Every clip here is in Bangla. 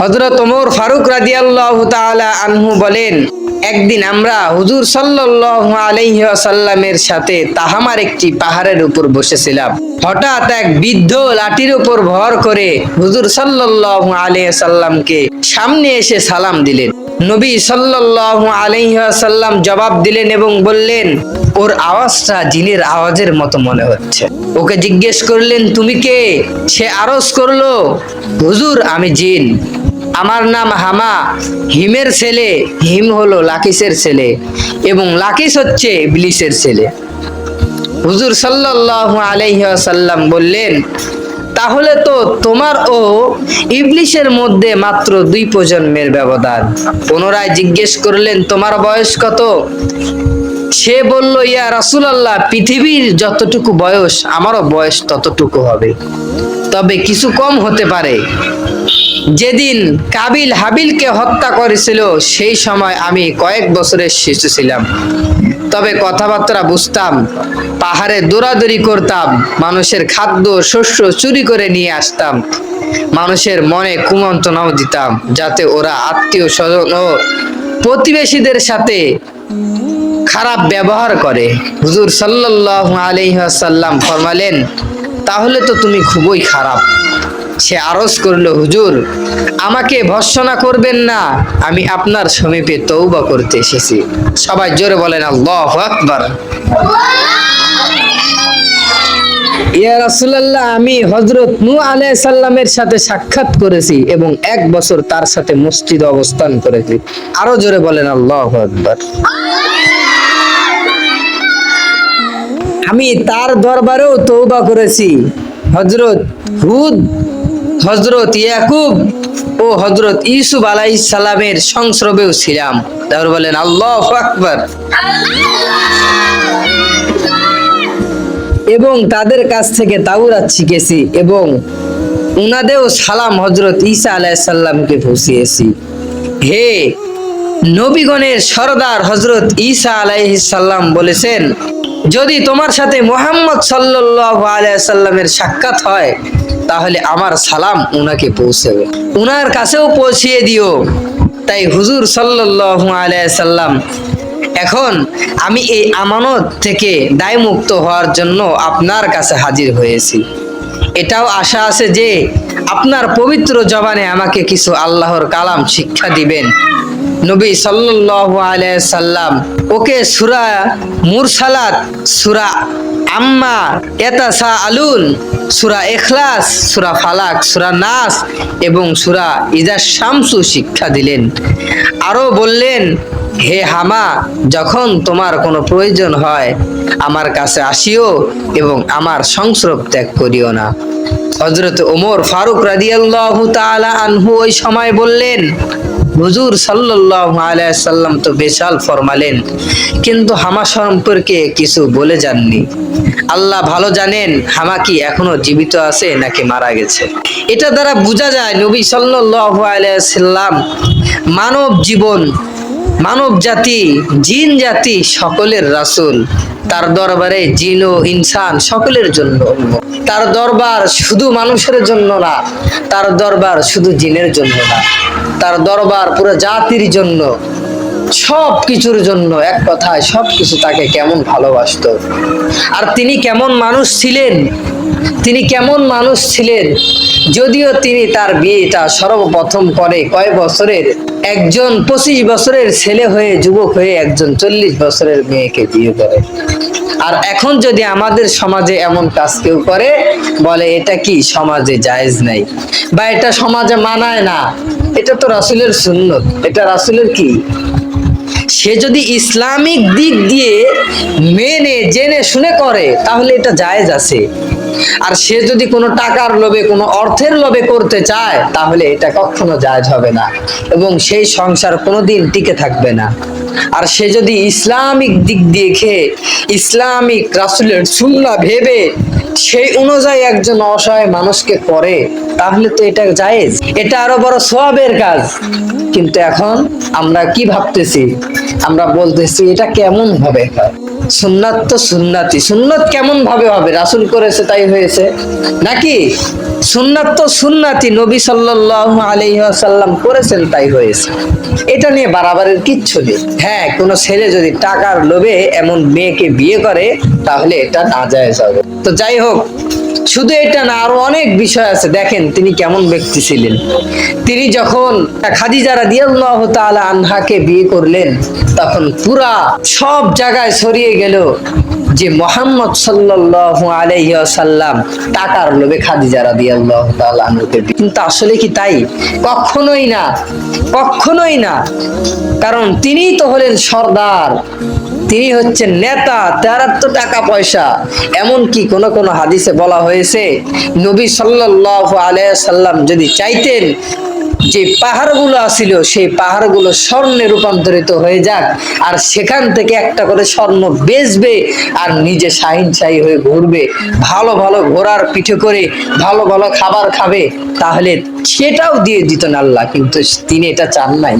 হজরত ওমর ফারুক রাদিয়াল্লাহু তাআলা আনহু বলেন, একদিন আমরা হুজুর সাল্লাল্লাহু আলাইহি ওয়াসাল্লামের সাথে তাহামার একটি পাহাড়ের উপর বসেছিলাম। হঠাৎ এক বৃদ্ধ লাঠির উপর ভর করে হুজুর সাল্লাল্লাহু আলাইহি সাল্লামকে সামনে এসে সালাম দিলেন। নবী সাল্লাল্লাহু আলাইহি ওয়াসাল্লাম জবাব দিলেন এবং বললেন, ওর আওয়াজটা জিনের আওয়াজের মতো মনে হচ্ছে। ওকে জিজ্ঞেস করলেন, তুমি কে? সে আরজ করল, হুজুর, আমি জিন। আমার নাম হামা। হিমের ছেলে, হিম হলো লাকিসের ছেলে এবং লাকিস হচ্ছে ইবলিসের ছেলে। হুজুর সাল্লাল্লাহু আলাইহি ওয়াসাল্লাম বললেন, তাহলে তো তোমার ও ইবলিশের মধ্যে মাত্র দুই প্রজন্মের ব্যবধান। পুনরায় জিজ্ঞেস করলেন, তোমার বয়স কত? সে বলল, ইয়া রাসূলুল্লাহ, পৃথিবীর যতটুকু বয়স, আমারও বয়স ততটুকু হবে। তবে কিছু কম হতে পারে। যেদিন কাবিল হাবিলকে হত্যা করেছিল, সেই সময় আমি কয়েক বছরের শিশু ছিলাম। তবে কথাবার্তা বুঝতাম, পাহাড়ে দৌড়াদৌড়ি করতাম, মানুষের খাদ্য, শস্য চুরি করে নিয়ে আসতাম, মানুষের মনে কুমন্ত্রণাও দিতাম, যাতে ওরা আত্মীয় স্বজন ও প্রতিবেশীদের সাথে খারাপ ব্যবহার করে। হুজুর সাল্লাল্লাহু আলাইহি ওয়াসাল্লাম ফরমালেন তাহলে তো তুমি খুবই খারাপ। সে আরজ করল, হুজুর, আমাকে ভর্সনা করবেন না। আমি আপনার সমীপে তৌবা করতে এসেছি। সবাই জোরে বলেন, আল্লাহু আকবার। ইয়া রাসূলুল্লাহ, আমি হযরত নূহ আলাইহিস সালামের সাথে সাক্ষাৎ করেছি এবং এক বছর তার সাথে মসজিদে অবস্থান করেছি। আরও জোরে বলেন, আল্লাহু আকবার। আমি তার দরবারেও তৌবা করেছি। হজরত হুদ হজরত ইয়াকুব ও হজরত ইউসুফ আলাইহিস সালামের সংস্রবেও ছিলাম। তারপর বলেন, আল্লাহ আকবার। এবং তাদের কাছ থেকে তাওরাত শিখেছি এবং উনাদেও সালাম হজরত ঈসা আলাইসাল্লামকে পৌঁছিয়েছি। হে নবীগণের সরদার হজরত ঈসা আলাইহিসাল্লাম বলেছেন যদি তোমার সাথে মোহাম্মদ সাল্লাল্লাহু আলাইহি সাল্লামের সাক্ষাৎ হয়, তাহলে আমার সালাম উনাকে পৌঁছাবে। উনার কাছেও পৌঁছিয়ে দিও। তাই হুজুর সাল্লাল্লাহু আলাইহি সাল্লাম এখন আমি এই আমানত থেকে দায়মুক্ত হওয়ার জন্য আপনার কাছে হাজির হয়েছি। এটাও আশা আছে যে, আপনার পবিত্র জবানে আমাকে কিছু আল্লাহর কালাম শিক্ষা দিবেন। নবী আলাইহি সাল্লাম। ওকে সুরা মুরসালাত, সুরা আম্মা ইয়াতাসা আলুন সূরা ইখলাস, সূরা ফালাক, সূরা নাস এবং সূরা ইজা শামসু শিক্ষা দিলেন। আরও বললেন, হে হামা, যখন তোমার কোনো প্রয়োজন হয়, আমার কাছে আসিও এবং আমার সংস্রব ত্যাগ করিও না। হজরত ওমর ফারুক রাদিয়াল্লাহু তাআলা আনহু ওই সময় বললেন হুজুর সাল্লাল্লাহু আলাইহি সাল্লাম তো বেশাল ফরমালেন, কিন্তু হামা সম্পর্কে কিছু বলে যাননি। আল্লাহ ভালো জানেন হামা কি এখনও জীবিত আছে নাকি মারা গেছে। এটা দ্বারা বোঝা যায় নবী সাল্লাল্লাহু আলাইহি সাল্লাম মানব জীবন, মানব জাতি, জিন জাতি সকলের রাসুল। তার দরবারে জিন ও ইনসান সকলের জন্য তার দরবার শুধু মানুষের জন্য না, তার দরবার শুধু জিনের জন্য না। তার দরবার পুরো জাতির জন্য, সব কিছুর জন্য এক কথায় সব কিছু তাকে কেমন ভালোবাসত। আর তিনি কেমন মানুষ ছিলেন? তিনি কেমন মানুষ ছিলেন? যদিও তিনি তার বিয়েটা সর্বপ্রথম করে কয় বছরের? একজন পঁচিশ বছরের ছেলে হয়ে, যুবক হয়ে একজন চল্লিশ বছরের মেয়েকে বিয়ে করে। আর এখন যদি আমাদের সমাজে এমন কাজ কেউ করে, বলে এটা কি সমাজে জায়েজ নাই? বা এটা সমাজে মানায় না, এটা তো রাসুলের সুন্নত। এটা রাসুলের কি? সে যদি ইসলামিক দিক দিয়ে মেনে, জেনে, শুনে করে, তাহলে এটা জায়েজ আছে। আর সে যদি কোনো টাকার লোভে, কোনো অর্থের লোভে করতে চায়, তাহলে এটা কখনো জায়েজ হবে না এবং সেই সংসার কোনোদিন টিকে থাকবে না। আর সে যদি ইসলামিক দিক দিয়ে খেয়ে, ইসলামিক রাসুলের সুন্না ভেবে সেই অনুযায়ী একজন অসহায় মানুষকে করে, তাহলে তো এটা জায়েজ। এটা আরও বড় সবের কাজ। কিন্তু এখন আমরা কি ভাবতেছি? আমরা বলতেছি, এটা কেমন হবে? সুন্নাত তো সুন্নাতি সুন্নত কেমন ভাবে হবে? রাসুল করেছে, তাই হয়েছে। নাকি? সুন্নাত তো সুন্নাতি নবী সাল্লাল্লাহু আলাইহি ওয়াসাল্লাম করেছেন, তাই হয়েছে। এটা নিয়ে বাড়াবাড়ির কিচ্ছু নেই। হ্যাঁ কোনো ছেলে যদি টাকার লোভে এমন মেয়েকে বিয়ে করে, তাহলে এটা না যায় যাবে তো যাই হোক শুধু এটা না, আরও অনেক বিষয় আছে। দেখেন তিনি কেমন ব্যক্তি ছিলেন। তিনি যখন খাদিজা রাদিয়াল্লাহু তাআলা আনহাকে বিয়ে করলেন, তখন পুরা সব জায়গায় ছড়িয়ে গেল যে মোহাম্মদ সাল্লাল্লাহু আলাইহি ওয়াসাল্লাম টাকার লোভে খাদিজা রাদিয়াল্লাহু তাআলা আনহাকে কিন্তু আসলে কি তাই? কখনোই না কখনোই না। কারণ তিনিই তো হলেন সর্দার। তিনি হচ্ছেন নেতা তার তো টাকা পয়সা। এমন কি কোন কোন হাদিসে বলা হয়েছে, নবী সাল্লাল্লাহু আলাইহি সাল্লাম যদি চাইতেন যে পাহাড়গুলো আছিল সেই পাহাড়গুলো স্বর্ণে রূপান্তরিত হয়ে যাক, আর সেখান থেকে একটা করে স্বর্ণ বেচবে আর নিজে শাহিন শাহী হয়ে ঘুরবে, ভালো ভালো ঘোড়ার পিঠে করে ভালো ভালো খাবার খাবে, তাহলে সেটাও দিয়ে দিত না আল্লাহ, কিন্তু তিনি এটা চান নাই।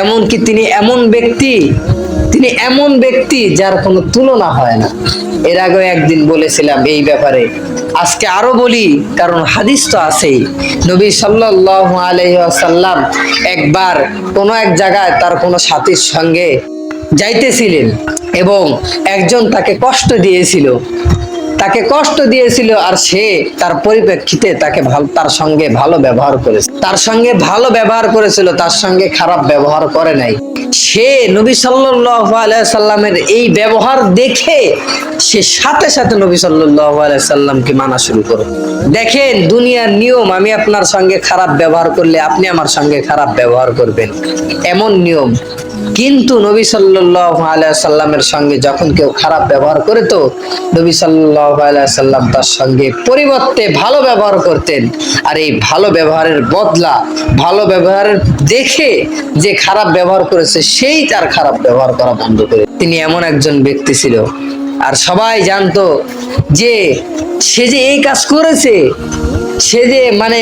এমনকি তিনি এমন ব্যক্তি তিনি এমন ব্যক্তি যার কোনো তুলনা হয় না। এর আগে একদিন বলেছিলাম এই ব্যাপারে। আজকে আরও বলি, কারণ হাদিস তো আছেই। নবী সাল্লাল্লাহু আলাইহি ওয়াসাল্লাম একবার কোনো এক জায়গায় তার কোনো সাথীর সঙ্গে যাইতেছিলেন এবং একজন তাকে কষ্ট দিয়েছিল। তাকে কষ্ট দিয়েছিল আর সে তার পরিপ্রেক্ষিতে তাকে তার সঙ্গে ভালো ব্যবহার করেছে। তার সঙ্গে ভালো ব্যবহার করেছিল, তার সঙ্গে খারাপ ব্যবহার করে নাই। সে নবী সাল্লাল্লাহু সাল্লামের এই ব্যবহার দেখে সে সাথে সাথে নবী সাল্লাল্লাহু আলাইহি সাল্লামকে মানা শুরু করে। দেখেন, দুনিয়ার নিয়ম, আমি আপনার সঙ্গে খারাপ ব্যবহার করলে আপনি আমার সঙ্গে খারাপ ব্যবহার করবেন। এমন নিয়ম কিন্তু নবী সাল্লামের সঙ্গে যখন কেউ খারাপ ব্যবহার করে তো নবী সাল্লাম তার সঙ্গে পরিবর্তে ভালো ব্যবহার করতেন। আর এই ভালো ব্যবহারের বদলা, ভালো ব্যবহারের দেখে যে খারাপ ব্যবহার করেছে, সেই তার খারাপ ব্যবহার করা বন্ধ করে তিনি এমন একজন ব্যক্তি ছিল। আর সবাই জানতো যে সে যে এই কাজ করেছে সে যে মানে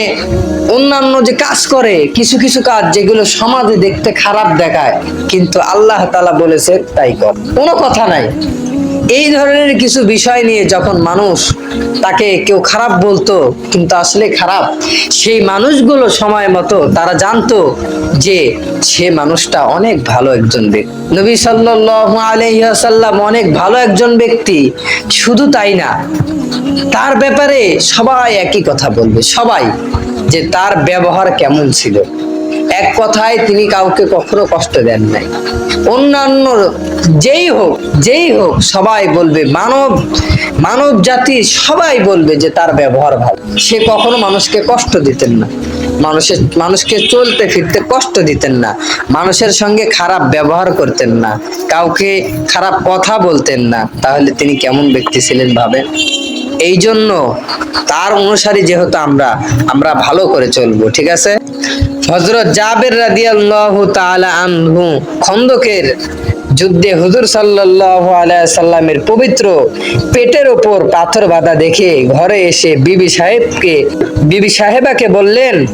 অন্যান্য যে কাজ করে, কিছু কিছু কাজ যেগুলো সমাজে দেখতে খারাপ দেখায়, কিন্তু আল্লাহ তালা বলেছে তাই কর। কোনো কথা নাই। এই ধরনের কিছু বিষয় নিয়ে যখন মানুষ তাকে কেউ খারাপ বলতো, কিন্তু আসলে খারাপ, সেই মানুষগুলো সময় মতো তারা জানতো যে সে মানুষটা অনেক ভালো একজন ব্যক্তি। নবী সাল্লাল্লাহু আলাইহি ওয়াসাল্লাম অনেক ভালো একজন ব্যক্তি, শুধু তাই না, তার ব্যাপারে সবাই একই কথা বলবে, সবাই, যে তার ব্যবহার কেমন ছিল। কথায় তিনি কাউকে কখনো কষ্ট দেন নাই। অন্যান্য যেই হোক যেই হোক, সবাই বলবে, মানব মানব জাতির সবাই বলবে যে তার ব্যবহার ভালো। সে কখনো মানুষকে কষ্ট দিতেন না। মানুষের, মানুষকে চলতে ফিরতে কষ্ট দিতেন না। মানুষের সঙ্গে খারাপ ব্যবহার করতেন না। কাউকে খারাপ কথা বলতেন না। তাহলে তিনি কেমন ব্যক্তি ছিলেন ভাবেন? এই জন্য তার অনুসারী যেহেতু আমরা আমরা ভালো করে চলবো, ঠিক আছে? হজরত জাবের রাদিয়াল্লাহু তাআলা আনহু খন্দকের যুদ্ধে হুজুর সাল্লাল্লাহু আলাইহি সাল্লামের পবিত্র পেটের ওপর পাথর বাঁধা দেখে ঘরে এসে বিবি সাহেবকে, বিবি সাহেবাকে বললেন,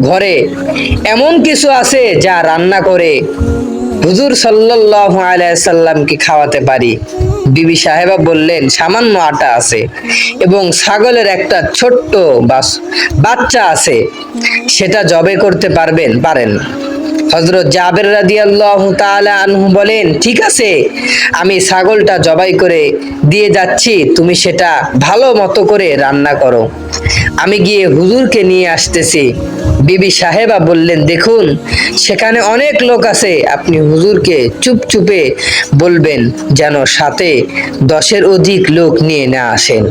ঘরে এমন কিছু আছে যা রান্না করে হুজুর সাল্লাল্লাহু আলাইহি সাল্লামকে খাওয়াতে পারি? বিবি সাহেবা বললেন, সামান্য আটা আছে এবং ছাগলের একটা ছোট্ট বাচ্চা আছে। সেটা জবে করতে পারবেন, পারেন। হজরত জাবের রাদিয়াল্লাহু তাআলা আনহু বলেন, ঠিক আছে, আমি ছাগলটা জবাই করে দিয়ে যাচ্ছি, তুমি সেটা ভালো মতো করে রান্না করো। আমি গিয়ে হুজুরকে নিয়ে আসতেছি। বিবি সাহেবা বললেন, দেখুন, সেখানে অনেক লোক আছে, আপনি হুজুরকে চুপচুপে বলবেন যেন সাথে দশের অধিক লোক নিয়ে না আসেন।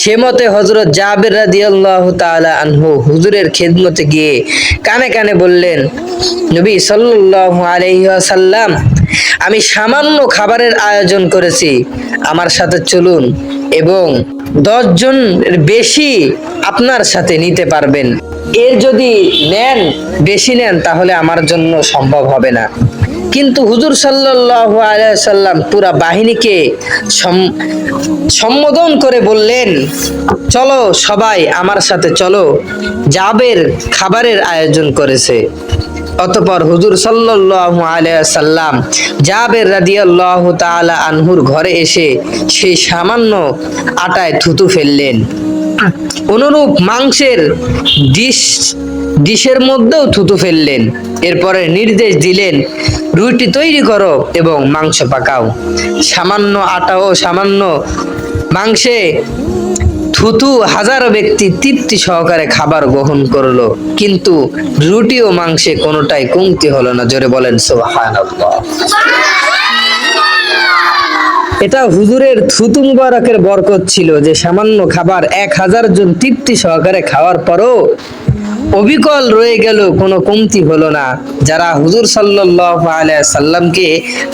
সে মতে হজরত জাবের রাদিয়াল্লাহু তাআলা আনহু হুজুরের খেদমতে গিয়ে কানে কানে বললেন, নবী সাল্লাল্লাহু আলাইহি ওয়াসাল্লাম, আমি সামান্য খাবারের আয়োজন করেছি। আমার সাথে চলুন এবং দশজন বেশি আপনার সাথে নিতে পারবেন। এর যদি নেন, বেশি নেন, তাহলে আমার জন্য সম্ভব হবে না। কিন্তু হুজুর সাল্লাল্লাহু আলাইহি সাল্লাম পুরা বাহিনীকে সম- সম্বোধন করে বললেন, চলো সবাই আমার সাথে চলো। জাবের খাবারের আয়োজন করেছে। অতপর হুজুর সাল্লাল্লাহু আলাইহি সাল্লাম জাবের রাদিয়াল্লাহু তাআলা আনহুর ঘরে এসে সেই সামান্য আটায় থুতু ফেললেন। অনুরূপ মাংসের ডিশ, ডিশের মধ্যেও থুতু ফেললেন। এরপরে নির্দেশ দিলেন, রুটি তৈরি করো এবং মাংস পাকাও। সামান্য আটা ও সামান্য মাংসে থুতু হাজারো ব্যক্তি তৃপ্তি সহকারে খাবার গ্রহণ করল। কিন্তু রুটি ও মাংসে কোনোটাই কমতি হলো না, জোরে বলেন, সুবহানাল্লাহ। এটা হুজুরের থুতু মুবারকের বরকত ছিল যে সামান্য খাবার এক হাজার জন তৃপ্তি সহকারে খাওয়ার পরও অবিকল রয়ে গেল, কোনো কমতি হলো না। যারা হুজুর আলাইহি সাল্লামকে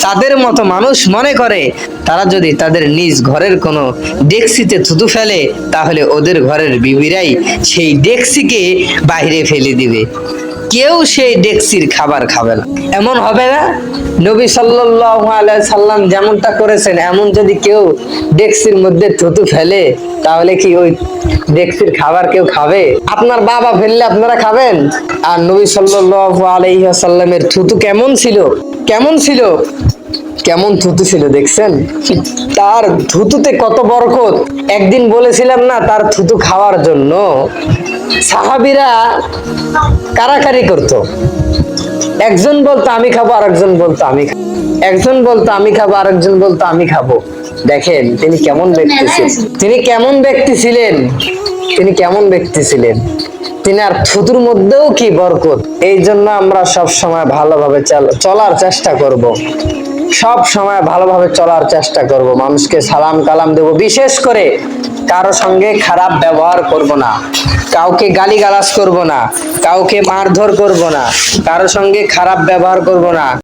তাদের মতো মানুষ মনে করে, তারা যদি তাদের নিজ ঘরের কোনো ডেক্সিতে থুতু ফেলে, তাহলে ওদের ঘরের বিবিরাই সেই ডেক্সিকে বাইরে ফেলে দিবে। কেউ সেই ডেক্সির খাবার খাবে না। এমন হবে না? নবী সাল্লাম যেমনটা করেছেন, এমন যদি কেউ ডেক্সির মধ্যে থুতু ফেলে, তাহলে কি ওই ডেক্সির খাবার কেউ খাবে? আপনার বাবা ফেললে আপনারা খাবেন? আর নবী সাল্লাল্লাহু আলহিহাসাল্লামের থুতু কেমন ছিল? কেমন ছিল? কেমন থুতু ছিল দেখছেন? তার থুতুতে কত বরকত? একদিন বলেছিলাম না, তার থুতু খাওয়ার জন্য। সাহাবিরা কারাকারি করতো। একজন বলতো, আমি খাব আর একজন বলতো, আমি একজন বলতো, আমি খাব আর একজন বলতো, আমি খাব দেখেন, তিনি কেমন ব্যক্তি ছিলেন। তিনি কেমন ব্যক্তি ছিলেন? তিনি কেমন ব্যক্তি ছিলেন? তিনি আর থুতুর মধ্যেও কি বরকত? এই জন্য আমরা সব সময় ভালোভাবে চাল- চলার চেষ্টা করব। সব সময় ভালোভাবে চলার চেষ্টা করব। মানুষকে সালাম কালাম দেব। বিশেষ করে কারও সঙ্গে খারাপ ব্যবহার করব না। কাউকে গালি গালিগালাজ করব না। কাউকে মারধর করব না। কারও সঙ্গে খারাপ ব্যবহার করব না।